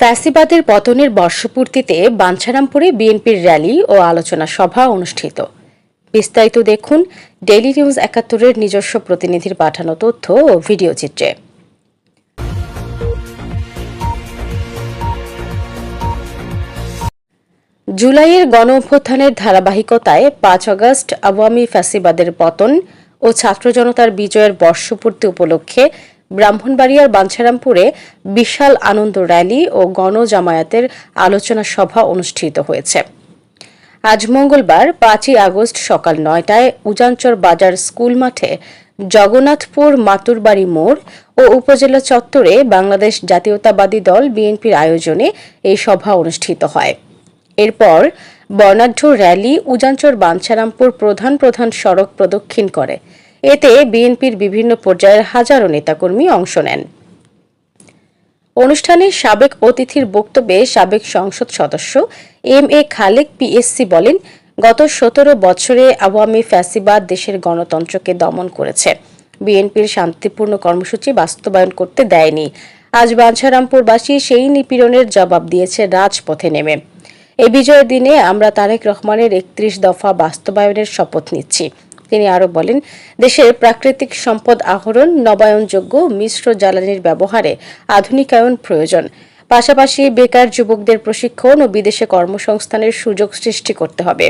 ফ্যাসিবাদের পতনের বর্ষপূর্তিতে বাঞ্ছারামপুরে বিএনপির র্যালি ও আলোচনা সভা অনুষ্ঠিত। বিস্তারিত দেখুন ডেইলি নিউজ একাত্তরের নিজস্ব প্রতিনিধির পাঠানো তথ্য ও ভিডিও চিত্রে। জুলাইয়ের গণ অভ্যুত্থানের ধারাবাহিকতায় পাঁচ আগস্ট আওয়ামী ফ্যাসিবাদের পতন ও ছাত্র জনতার বিজয়ের বর্ষপূর্তি উপলক্ষে ব্রাহ্মণবাড়িয়ার বাঞ্ছারামপুরে বিশাল আনন্দ র্যালি ও গণজামায়াতের আলোচনা সভা অনুষ্ঠিত হয়েছে। আজ মঙ্গলবার পাঁচই আগস্ট সকাল নয়টায় উজানচর বাজার স্কুল মাঠে জগন্নাথপুর মাতুরবাড়ি মোড় ও উপজেলা চত্বরে বাংলাদেশ জাতীয়তাবাদী দল বিএনপির আয়োজনে এই সভা অনুষ্ঠিত হয়। এরপর বর্ণাঢ্য র্যালি উজানচর বাঞ্ছারামপুর প্রধান প্রধান সড়ক প্রদক্ষিণ করে। এতে বিএনপির বিভিন্ন পর্যায়ের হাজারো নেতাকর্মী অংশ নেন। অনুষ্ঠানে সাবেক অতিথির বক্তব্যে সাবেক সংসদ সদস্য এম এ খালেক পিএসসি বলেন, গত সতেরো বছরে আওয়ামী ফ্যাসিবাদ দেশের গণতন্ত্রকে দমন করেছে। বিএনপির শান্তিপূর্ণ কর্মসূচি বাস্তবায়ন করতে দেয়নি। আজ বাঞ্ছারামপুরবাসী সেই নিপীড়নের জবাব দিয়েছে, রাজপথে নেমে। এ বিজয়ের দিনে আমরা তারেক রহমানের একত্রিশ দফা বাস্তবায়নের শপথ নিচ্ছি। তিনি আরও বলেন, দেশের প্রাকৃতিক সম্পদ আহরণ, নবায়নযোগ্য মিশ্র জ্বালানির ব্যবহারে আধুনিকায়ন প্রয়োজন। পাশাপাশি বেকার যুবকদের প্রশিক্ষণ ও বিদেশে কর্মসংস্থানের সুযোগ সৃষ্টি করতে হবে।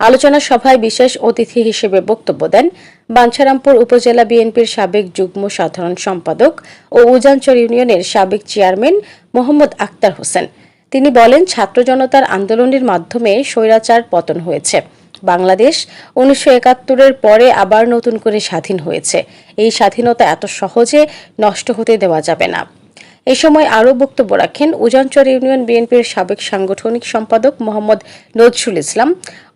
আলোচনা সভায় বিশেষ অতিথি হিসেবে বক্তব্য দেন বাঞ্ছারামপুর উপজেলা বিএনপির সাবেক যুগ্ম সাধারণ সম্পাদক ও উজানচর ইউনিয়নের সাবেক চেয়ারম্যান মোহাম্মদ আক্তার হোসেন। তিনি বলেন, ছাত্র জনতার আন্দোলনের মাধ্যমে স্বৈরাচার পতন হয়েছে। বাংলাদেশ উনিশশো একাত্তরের পরে আবার নতুন করে স্বাধীন হয়েছে। এই স্বাধীনতা এত সহজে নষ্ট হতে দেওয়া যাবে না। এ সময় আরও বক্তব্য রাখেন উজানচর ইউনিয়ন বিএনপির সাবেক সাংগঠনিক সম্পাদক মোহাম্মদ নজরুল ইসলাম,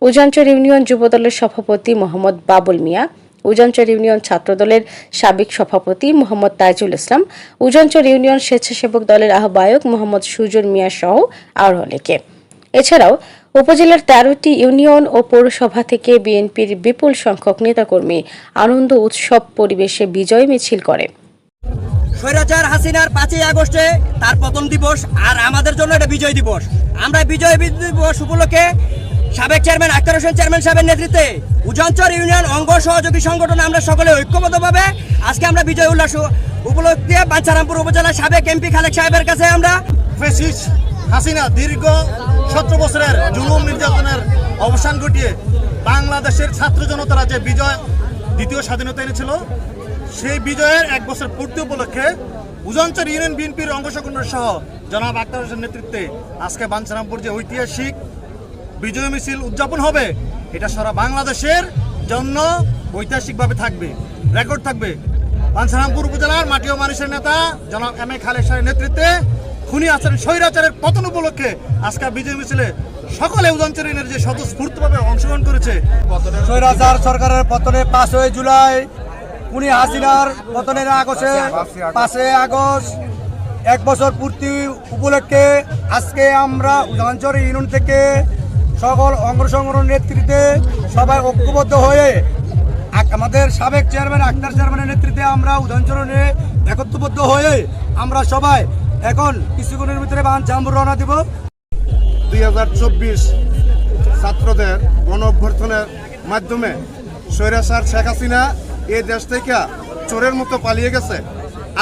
উজানচর ইউনিয়ন যুবদলের সভাপতি মোহাম্মদ বাবুল মিয়া, উজানচর ইউনিয়ন ছাত্রদলের সাবেক সভাপতি মোহাম্মদ তাইজুল ইসলাম, উজানচর ইউনিয়ন স্বেচ্ছাসেবক দলের আহ্বায়ক মোহাম্মদ সুজন মিয়া সহ আরও অনেকে। এছাড়াও উপজেলার তেরোটি ইউনিয়ন ও পৌরসভা থেকে বিএনপির বিপুল সংখ্যক নেতাকর্মী আনন্দ উৎসব পরিবেশে বিজয় মিছিল করে। স্বৈরাচার হাসিনার পাঁচই আগস্টে তার পতন দিবস আর আমাদের জন্য এটা বিজয় দিবস। আমরা বিজয় দিবস উপলক্ষে সাবেক চেয়ারম্যান আক্তার হোসেন চেয়ারম্যান সাহেবের নেতৃত্বে উজাঞ্চর ইউনিয়ন অঙ্গ সহযোগী সংগঠন আমরা সকলে ঐক্যবদ্ধভাবে আজকে আমরা বিজয় উল্লাস উপলক্ষে বাঞ্ছারামপুর উপজেলার সাবেক এমপি খালেক সাহেবের কাছে আমরা ফেসিস হাসিনা দীর্ঘ সতেরো বছরের জুলুম নির্যাতনের অবসান ঘটিয়ে বাংলাদেশের ছাত্র জনতারা যে বিজয় দ্বিতীয় স্বাধীনতা এনেছিল। সেই বিজয়ের এক বছর পূর্তি উপলক্ষে উজঞ্চর ইউনিয়ন বিএনপির সংগঠন সহ জনাব আক্তার হোসেন নেতৃত্বে আজকে বাঞ্ছারামপুর যে ঐতিহাসিক বিজয় মিছিল উদযাপন হবে, এটা সারা বাংলাদেশের জন্য ঐতিহাসিকভাবে থাকবে রেকর্ড থাকবে। বাঞ্ছারামপুর উপজেলার মাটি ও মানুষের নেতা জনাব এম এ সাহের নেতৃত্বে খুনি আচারের স্বৈরাচারের পতন উপলক্ষে। আজকে বিজয় মিছিলে সকলে উদঞ্চরিনের যে স্বতঃস্ফূর্তভাবে অংশগ্রহণ করেছে। স্বৈরাচার সরকারের পতনে পাঁচই জুলাই উনি হাসিনার পতনের আগস্টে পাঁচই আগস্ট, এক বছর পূর্তি উপলক্ষে আজকে আমরা উদাঞ্চল ইউনিয়ন থেকে সকল অঙ্গ নেতৃত্বে সবাই ঐক্যবদ্ধ হয়ে আমাদের সাবেক চেয়ারম্যান, আক্তার চেয়ারম্যানের নেতৃত্বে আমরা উদাঞ্চরণে একত্রবদ্ধ হয়ে আমরা সবাই এখন কিছুক্ষণের ভিতরে বান জাম্বুর রওনা দিব। দুই হাজার চব্বিশ ছাত্রদের গণ অভ্যর্থনের মাধ্যমে স্বৈরাচার শেখ হাসিনা এই দেশ থেকে চোরের মতো পালিয়ে গেছে।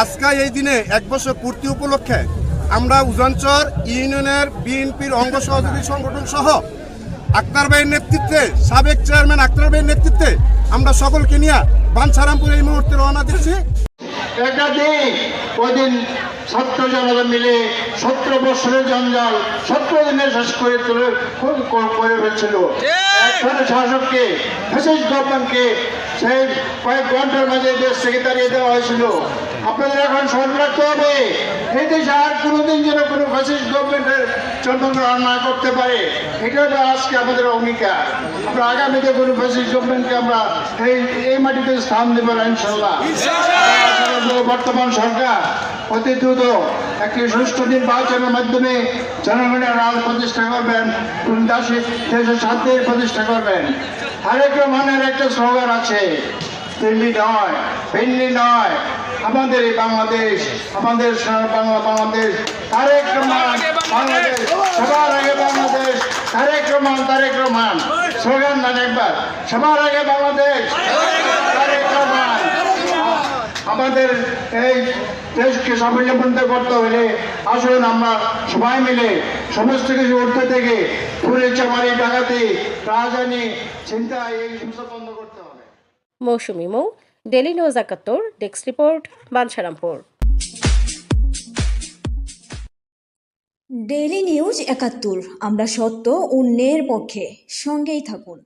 আজকে এই দিনে এক বছর পূর্তি উপলক্ষে আমরা উজানচর ইউনিয়নের বিএনপির অঙ্গ সহযোগী সংগঠন সহ আক্তার ভাইয়ের নেতৃত্বে সাবেক চেয়ারম্যান আক্তার ভাইয়ের নেতৃত্বে আমরা সকলকে নিয়ে বাঞ্ছারামপুর এই মুহূর্তে রওনা দিচ্ছি। একটা ওই দিন ছাত্র জনতা মিলে সতেরো বছরের জঞ্জাল সতেরো দিনে শেষ করে তুলে করে ফেলছিল। একখানে শাসককে ফেসিস গভর্নমেন্টকে সেই কয়েক ঘণ্টার মাঝে দেশ থেকে তাড়িয়ে দেওয়া হয়েছিল। আপনাদের এখন স্মরণ রাখতে হবে এই দেশে আর কোনোদিন যেন কোনো ফ্যাসিস গভর্নমেন্টের চন্দ্র না করতে পারে। এটা হলো আজকে আমাদের অঙ্গীকার। আমরা আগামীতে কোনো ফ্যাসিস গভর্নমেন্টকে আমরা এই এই মাটিতে স্থান দেবো ইনশাল্লাহ বর্তমান সরকার অতি দ্রুত একটি সুষ্ঠু নির্বাচনের মাধ্যমে জনগণের রাজ প্রতিষ্ঠা করবেন। দেশে দেশের শান্তির প্রতিষ্ঠা করবেন? আরেক রহমানের একটা স্লোগান আছে, দিল্লি নয় ভিল্লি নয়, আমাদের এই বাংলাদেশ, আমাদের বাংলা বাংলাদেশ, তারেক রহমান, বাংলাদেশ, সবার আগে বাংলাদেশ, তারেক রহমান তারেক রহমান। স্লোগান দেন একবার, সবার আগে বাংলাদেশ আমাদের এই দেশকে সাফল্যমণ্ডিত করতে হলে আসুন আমরা সবাই মিলে সমস্ত কিছু উঠতে থেকে পুরে চামারি ডাকাতি রাজধানী চিন্তা এই সমস্ত বন্ধ করতে হবে। মৌসুমি মৌ ডেলি নিউজ একাত্তর desk report Banchharampur. Daily news একাত্তর আমরা সত্য অন্যের পক্ষে সঙ্গেই থাকুন।